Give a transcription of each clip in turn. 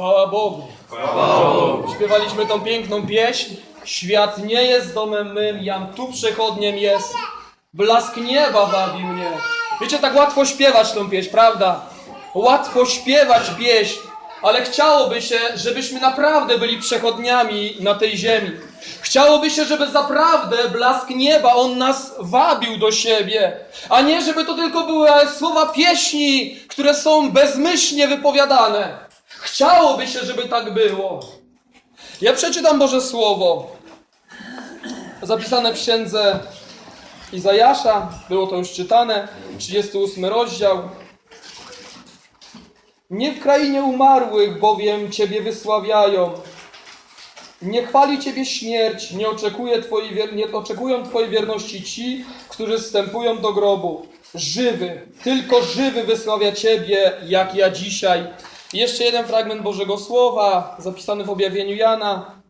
Chwała Bogu. Chwała Bogu. Śpiewaliśmy tą piękną pieśń. Świat nie jest domem mym, jam tu przechodniem jest. Blask nieba wabi mnie. Wiecie, tak łatwo śpiewać tą pieśń, prawda? Łatwo śpiewać pieśń, ale chciałoby się, żebyśmy naprawdę byli przechodniami na tej ziemi. Chciałoby się, żeby zaprawdę blask nieba, on nas wabił do siebie, a nie żeby to tylko były słowa pieśni, które są bezmyślnie wypowiadane. Chciałoby się, żeby tak było. Ja przeczytam Boże Słowo, zapisane w księdze Izajasza, było to już czytane, 38 rozdział. Nie w krainie umarłych, bowiem Ciebie wysławiają. Nie chwali Ciebie śmierć, nie, oczekuje twojej, nie oczekują Twojej wierności ci, którzy wstępują do grobu. Żywy, tylko żywy wysławia Ciebie, jak ja dzisiaj. Jeszcze jeden fragment Bożego Słowa, zapisany w objawieniu Jana.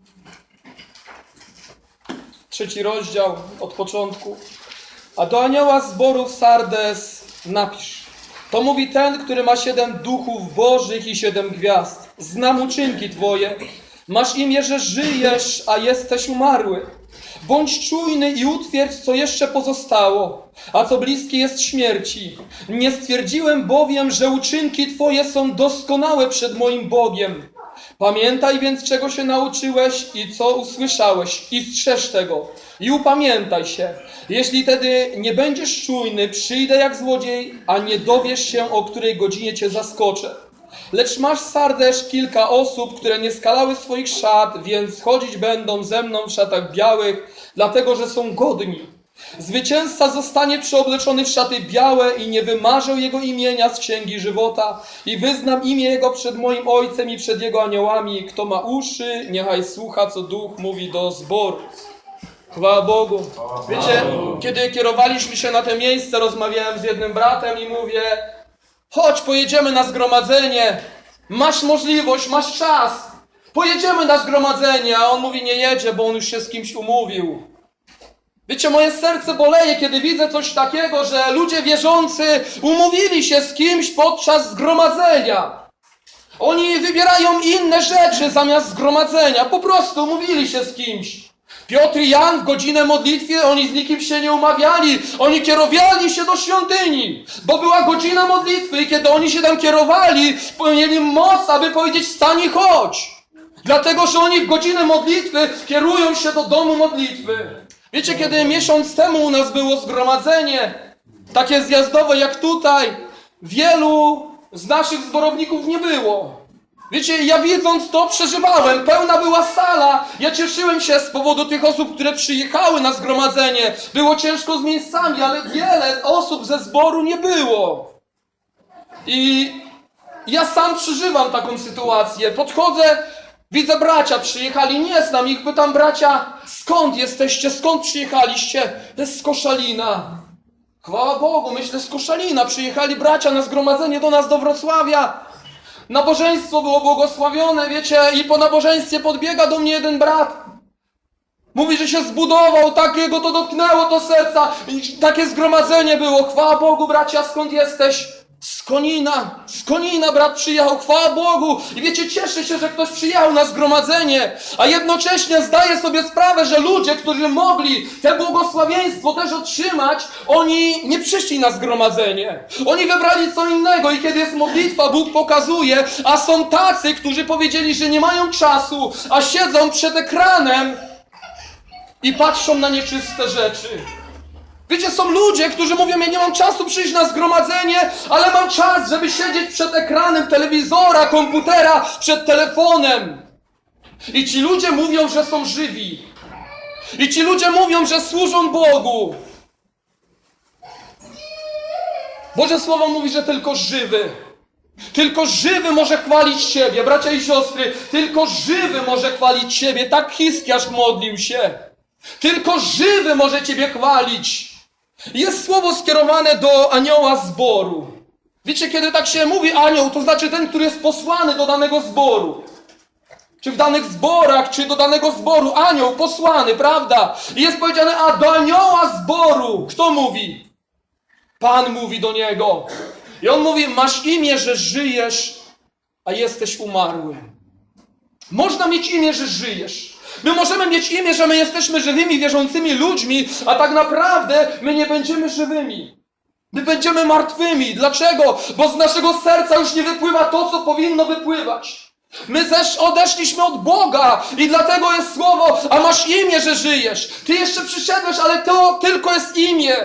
Trzeci rozdział, od początku. A do anioła zborów Sardes napisz. To mówi ten, który ma siedem duchów bożych i siedem gwiazd. Znam uczynki Twoje. Masz imię, że żyjesz, a jesteś umarły. Bądź czujny i utwierdź, co jeszcze pozostało, a co bliskie jest śmierci. Nie stwierdziłem bowiem, że uczynki Twoje są doskonałe przed moim Bogiem. Pamiętaj więc, czego się nauczyłeś i co usłyszałeś, i strzeż tego. I upamiętaj się. Jeśli tedy nie będziesz czujny, przyjdę jak złodziej, a nie dowiesz się, o której godzinie cię zaskoczę. Lecz masz Sardesz kilka osób, które nie skalały swoich szat, więc chodzić będą ze mną w szatach białych, dlatego że są godni. Zwycięzca zostanie przeobleczony w szaty białe i nie wymarzę jego imienia z księgi żywota i wyznam imię jego przed moim ojcem i przed jego aniołami. Kto ma uszy, niechaj słucha, co duch mówi do zboru. Chwała Bogu. Wiecie, kiedy kierowaliśmy się na te miejsce, rozmawiałem z jednym bratem i mówię: chodź, pojedziemy na zgromadzenie. Masz możliwość, masz czas. Pojedziemy na zgromadzenie, a on mówi: nie jedzie, bo on już się z kimś umówił. Wiecie, moje serce boleje, kiedy widzę coś takiego, że ludzie wierzący umówili się z kimś podczas zgromadzenia. Oni wybierają inne rzeczy zamiast zgromadzenia. Po prostu umówili się z kimś. Piotr i Jan w godzinę modlitwy, oni z nikim się nie umawiali. Oni kierowali się do świątyni, bo była godzina modlitwy i kiedy oni się tam kierowali, mieli moc, aby powiedzieć wstań i chodź. Dlatego, że oni w godzinę modlitwy kierują się do domu modlitwy. Wiecie, kiedy miesiąc temu u nas było zgromadzenie, takie zjazdowe jak tutaj, wielu z naszych zborowników nie było. Wiecie, ja widząc to przeżywałem, pełna była sala. Ja cieszyłem się z powodu tych osób, które przyjechały na zgromadzenie. Było ciężko z miejscami, ale wiele osób ze zboru nie było. I ja sam przeżywam taką sytuację. Podchodzę, widzę bracia przyjechali, nie znam ich, pytam bracia, skąd jesteście, skąd przyjechaliście? Z Koszalina. Chwała Bogu, myślę z Koszalina. Przyjechali bracia na zgromadzenie do nas do Wrocławia. Nabożeństwo było błogosławione, wiecie, i po nabożeństwie podbiega do mnie jeden brat. Mówi, że się zbudował, takiego to dotknęło do serca. Takie zgromadzenie było. Chwała Bogu, bracia, skąd jesteś? Z Konina, z Konina brat przyjechał, chwała Bogu. I wiecie, cieszę się, że ktoś przyjechał na zgromadzenie, a jednocześnie zdaję sobie sprawę, że ludzie, którzy mogli te błogosławieństwo też otrzymać, oni nie przyszli na zgromadzenie. Oni wybrali co innego i kiedy jest modlitwa, Bóg pokazuje, a są tacy, którzy powiedzieli, że nie mają czasu, a siedzą przed ekranem i patrzą na nieczyste rzeczy. Wiecie, są ludzie, którzy mówią, ja nie mam czasu przyjść na zgromadzenie, ale mam czas, żeby siedzieć przed ekranem telewizora, komputera, przed telefonem. I ci ludzie mówią, że są żywi. I ci ludzie mówią, że służą Bogu. Boże Słowo mówi, że tylko żywy. Tylko żywy może chwalić siebie, bracia i siostry. Tylko żywy może chwalić siebie. Tak Hiskiarz modlił się. Tylko żywy może Ciebie chwalić. Jest słowo skierowane do anioła zboru. Wiecie, kiedy tak się mówi anioł, to znaczy ten, który jest posłany do danego zboru. Czy w danych zborach, czy do danego zboru. Anioł posłany, prawda? I jest powiedziane, a do anioła zboru. Kto mówi? Pan mówi do niego. I on mówi, masz imię, że żyjesz, a jesteś umarły. Można mieć imię, że żyjesz. My możemy mieć imię, że my jesteśmy żywymi, wierzącymi ludźmi, a tak naprawdę my nie będziemy żywymi. My będziemy martwymi. Dlaczego? Bo z naszego serca już nie wypływa to, co powinno wypływać. My też odeszliśmy od Boga i dlatego jest słowo, a masz imię, że żyjesz. Ty jeszcze przyszedłeś, ale to tylko jest imię.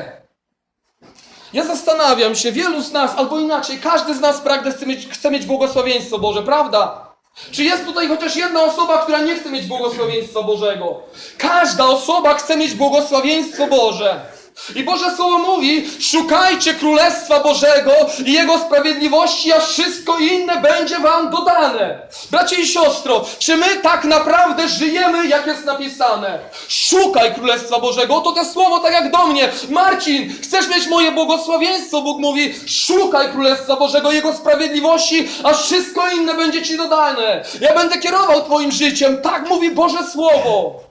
Ja zastanawiam się, wielu z nas, albo inaczej, każdy z nas pragnie chce mieć, chce mieć błogosławieństwo Boże, prawda? Czy jest tutaj chociaż jedna osoba, która nie chce mieć błogosławieństwa Bożego? Każda osoba chce mieć błogosławieństwo Boże. I Boże Słowo mówi, szukajcie Królestwa Bożego i Jego sprawiedliwości, a wszystko inne będzie wam dodane. Bracie i siostro, czy my tak naprawdę żyjemy, jak jest napisane? Szukaj Królestwa Bożego. Oto to słowo tak jak do mnie. Marcin, chcesz mieć moje błogosławieństwo? Bóg mówi, szukaj Królestwa Bożego, Jego sprawiedliwości, a wszystko inne będzie ci dodane. Ja będę kierował twoim życiem. Tak mówi Boże Słowo.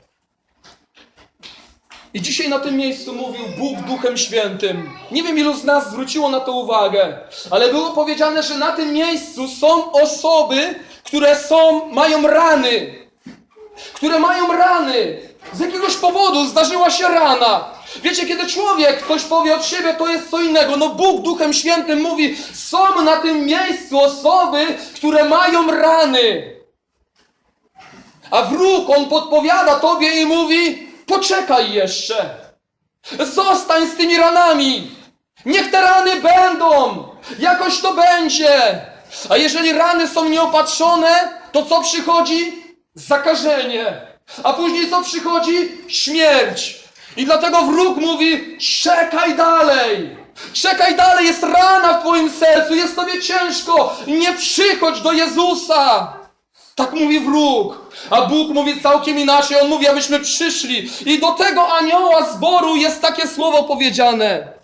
I dzisiaj na tym miejscu mówił Bóg Duchem Świętym. Nie wiem, ilu z nas zwróciło na to uwagę, ale było powiedziane, że na tym miejscu są osoby, które są, mają rany. Które mają rany. Z jakiegoś powodu zdarzyła się rana. Wiecie, kiedy człowiek ktoś powie od siebie, to jest co innego. No Bóg Duchem Świętym mówi, są na tym miejscu osoby, które mają rany. A wróg, on podpowiada tobie i mówi: poczekaj jeszcze. Zostań z tymi ranami. Niech te rany będą. Jakoś to będzie. A jeżeli rany są nieopatrzone, to co przychodzi? Zakażenie. A później co przychodzi? Śmierć. I dlatego wróg mówi: czekaj dalej. Czekaj dalej, jest rana w twoim sercu, jest tobie ciężko. Nie przychodź do Jezusa. Tak mówi wróg. A Bóg mówi całkiem inaczej. On mówi, abyśmy przyszli. I do tego anioła zboru jest takie słowo powiedziane.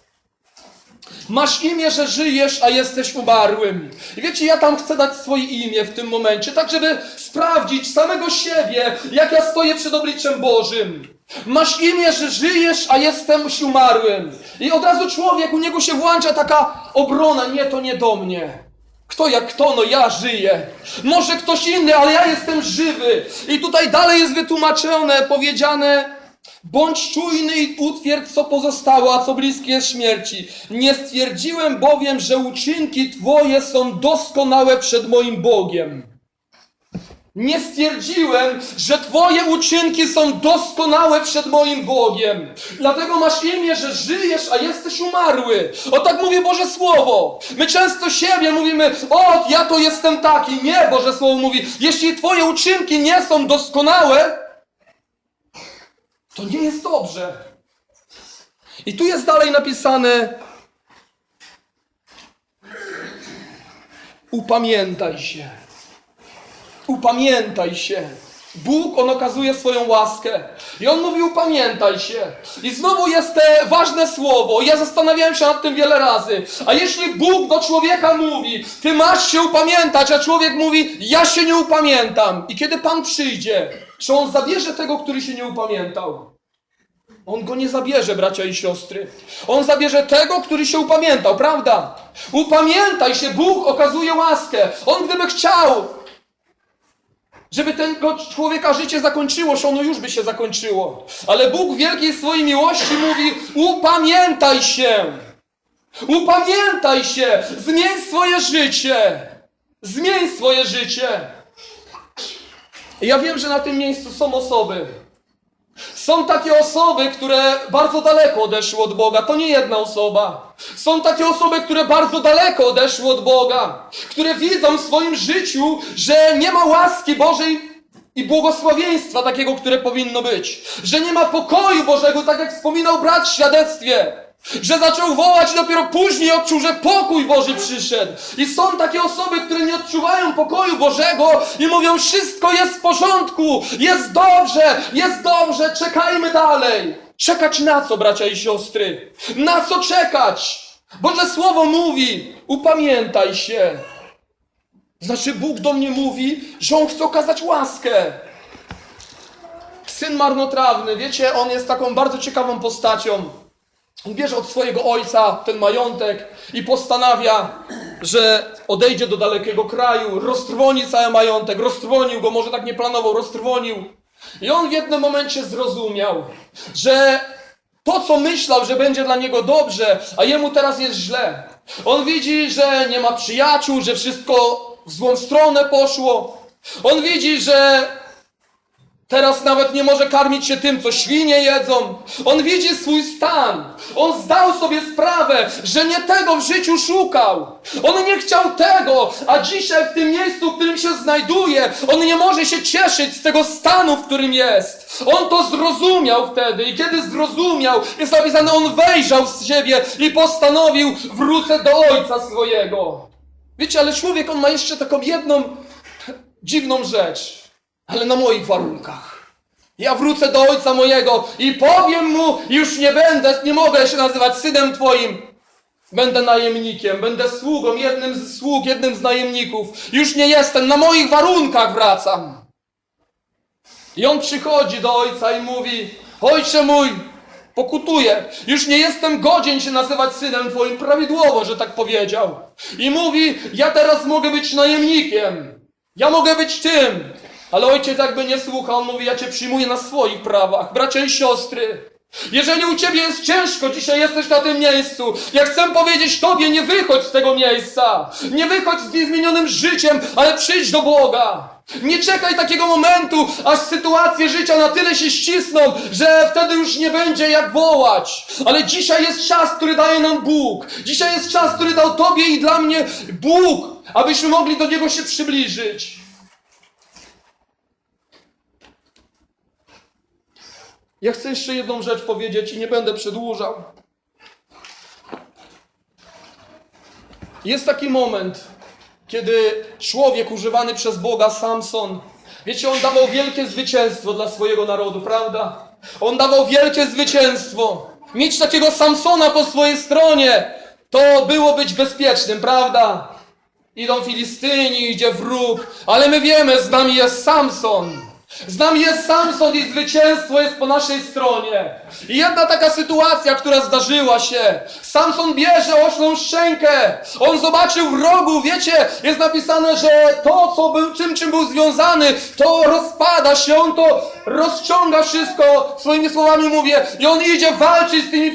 Masz imię, że żyjesz, a jesteś umarłym. I wiecie, ja tam chcę dać swoje imię w tym momencie, tak żeby sprawdzić samego siebie, jak ja stoję przed obliczem Bożym. Masz imię, że żyjesz, a jestem umarłym. I od razu człowiek, u niego się włącza taka obrona. Nie, to nie do mnie. Kto jak kto? No ja żyję. Może ktoś inny, ale ja jestem żywy. I tutaj dalej jest wytłumaczone, powiedziane, bądź czujny i utwierdź, co pozostało, a co bliskie jest śmierci. Nie stwierdziłem bowiem, że uczynki Twoje są doskonałe przed moim Bogiem. Nie stwierdziłem, że Twoje uczynki są doskonałe przed moim Bogiem. Dlatego masz imię, że żyjesz, a jesteś umarły. O tak mówi Boże Słowo. My często siebie mówimy, o, ja to jestem taki. Nie, Boże Słowo mówi, jeśli Twoje uczynki nie są doskonałe, to nie jest dobrze. I tu jest dalej napisane, upamiętaj się. Upamiętaj się. Bóg, On okazuje swoją łaskę. I On mówi, upamiętaj się. I znowu jest te ważne słowo. Ja zastanawiałem się nad tym wiele razy. A jeśli Bóg do człowieka mówi, ty masz się upamiętać, a człowiek mówi, ja się nie upamiętam. I kiedy Pan przyjdzie, czy On zabierze tego, który się nie upamiętał? On go nie zabierze, bracia i siostry. On zabierze tego, który się upamiętał, prawda? Upamiętaj się, Bóg okazuje łaskę. On gdyby chciał, żeby tego człowieka życie zakończyło się, ono już by się zakończyło. Ale Bóg wielkiej swojej miłości mówi: upamiętaj się! Upamiętaj się! Zmień swoje życie! Zmień swoje życie! Ja wiem, że na tym miejscu są osoby. Są takie osoby, które bardzo daleko odeszły od Boga. To nie jedna osoba. Są takie osoby, które bardzo daleko odeszły od Boga. Które widzą w swoim życiu, że nie ma łaski Bożej i błogosławieństwa takiego, które powinno być. Że nie ma pokoju Bożego, tak jak wspominał brat w świadectwie. Że zaczął wołać i dopiero później odczuł, że pokój Boży przyszedł. I są takie osoby, które nie odczuwają pokoju Bożego i mówią, wszystko jest w porządku, jest dobrze, jest dobrze, czekajmy dalej. Czekać na co, bracia i siostry? Na co czekać? Boże Słowo mówi, upamiętaj się. Znaczy Bóg do mnie mówi, że On chce okazać łaskę. Syn marnotrawny, wiecie, on jest taką bardzo ciekawą postacią. Bierze od swojego ojca ten majątek i postanawia, że odejdzie do dalekiego kraju, roztrwoni cały majątek, roztrwonił go, może tak nie planował, roztrwonił. I on w jednym momencie zrozumiał, że to, co myślał, że będzie dla niego dobrze, a jemu teraz jest źle. On widzi, że nie ma przyjaciół, że wszystko w złą stronę poszło. On widzi, że Teraz nawet nie może karmić się tym, co świnie jedzą. On widzi swój stan. On zdał sobie sprawę, że nie tego w życiu szukał. On nie chciał tego, a dzisiaj w tym miejscu, w którym się znajduje, on nie może się cieszyć z tego stanu, w którym jest. On to zrozumiał wtedy i kiedy zrozumiał, jest napisane, on wejrzał z siebie i postanowił, wrócę do ojca swojego. Wiecie, ale człowiek, on ma jeszcze taką jedną dziwną rzecz ale na moich warunkach. Ja wrócę do ojca mojego i powiem mu, już nie będę, nie mogę się nazywać synem twoim. Będę najemnikiem, będę sługą, jednym z sług, jednym z najemników. Już nie jestem, na moich warunkach wracam. I on przychodzi do ojca i mówi: Ojcze mój, pokutuję, już nie jestem godzien się nazywać synem twoim, prawidłowo, że tak powiedział. I mówi: Ja teraz mogę być najemnikiem, ja mogę być tym. Ale ojciec jakby nie słucha, on mówi: Ja cię przyjmuję na swoich prawach, bracia i siostry. Jeżeli u ciebie jest ciężko, dzisiaj jesteś na tym miejscu, ja chcę powiedzieć tobie, nie wychodź z tego miejsca. Nie wychodź z niezmienionym życiem, ale przyjdź do Boga. Nie czekaj takiego momentu, aż sytuacje życia na tyle się ścisną, że wtedy już nie będzie jak wołać. Ale dzisiaj jest czas, który daje nam Bóg. Dzisiaj jest czas, który dał Tobie i dla mnie Bóg, abyśmy mogli do Niego się przybliżyć. Ja chcę jeszcze jedną rzecz powiedzieć i nie będę przedłużał. Jest taki moment, kiedy człowiek używany przez Boga, Samson, wiecie, on dawał wielkie zwycięstwo dla swojego narodu, prawda? On dawał wielkie zwycięstwo. Mieć takiego Samsona po swojej stronie, to było być bezpiecznym, prawda? Idą Filistyni, idzie wróg, ale my wiemy, z nami jest Samson. Z nami jest Samson i zwycięstwo jest po naszej stronie. I jedna taka sytuacja, która zdarzyła się. Samson bierze oślą szczękę. On zobaczył wrogu, wiecie, jest napisane, że to, co był, czym, czym był związany, to rozpada się, on to rozciąga wszystko, swoimi słowami mówię, i on idzie walczyć z tymi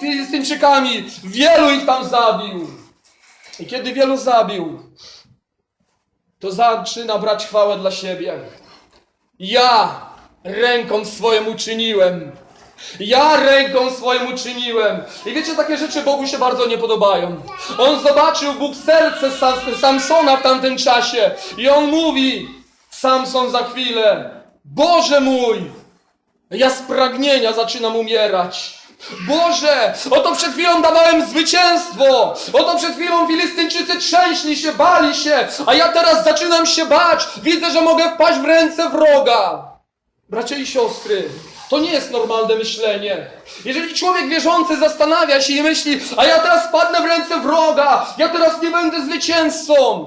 Filistyńczykami. Wielu ich tam zabił. I kiedy wielu zabił, to zaczyna brać chwałę dla siebie. Ja ręką swoją uczyniłem. Ja ręką swoją uczyniłem. I wiecie, takie rzeczy Bogu się bardzo nie podobają. On zobaczył Bóg serce Sam- Samsona w tamtym czasie i on mówi, Samson za chwilę, Boże mój, ja z pragnienia zaczynam umierać. Boże, oto przed chwilą dawałem zwycięstwo. Oto przed chwilą Filistyńczycy trzęśli się, bali się, a ja teraz zaczynam się bać. Widzę, że mogę wpaść w ręce wroga. Bracia i siostry, to nie jest normalne myślenie. Jeżeli człowiek wierzący zastanawia się i myśli, a ja teraz wpadnę w ręce wroga, ja teraz nie będę zwycięzcą.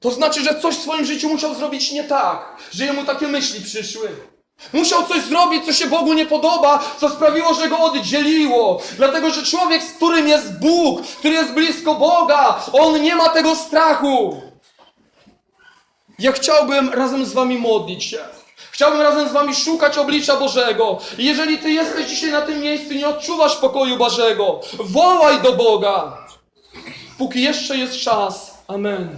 To znaczy, że coś w swoim życiu musiał zrobić nie tak, że jemu takie myśli przyszły. Musiał coś zrobić, co się Bogu nie podoba, co sprawiło, że go oddzieliło. Dlatego, że człowiek, z którym jest Bóg, który jest blisko Boga, on nie ma tego strachu. Ja chciałbym razem z wami modlić się. Chciałbym razem z wami szukać oblicza Bożego. I jeżeli ty jesteś dzisiaj na tym miejscu i nie odczuwasz pokoju Bożego, wołaj do Boga. Póki jeszcze jest czas. Amen.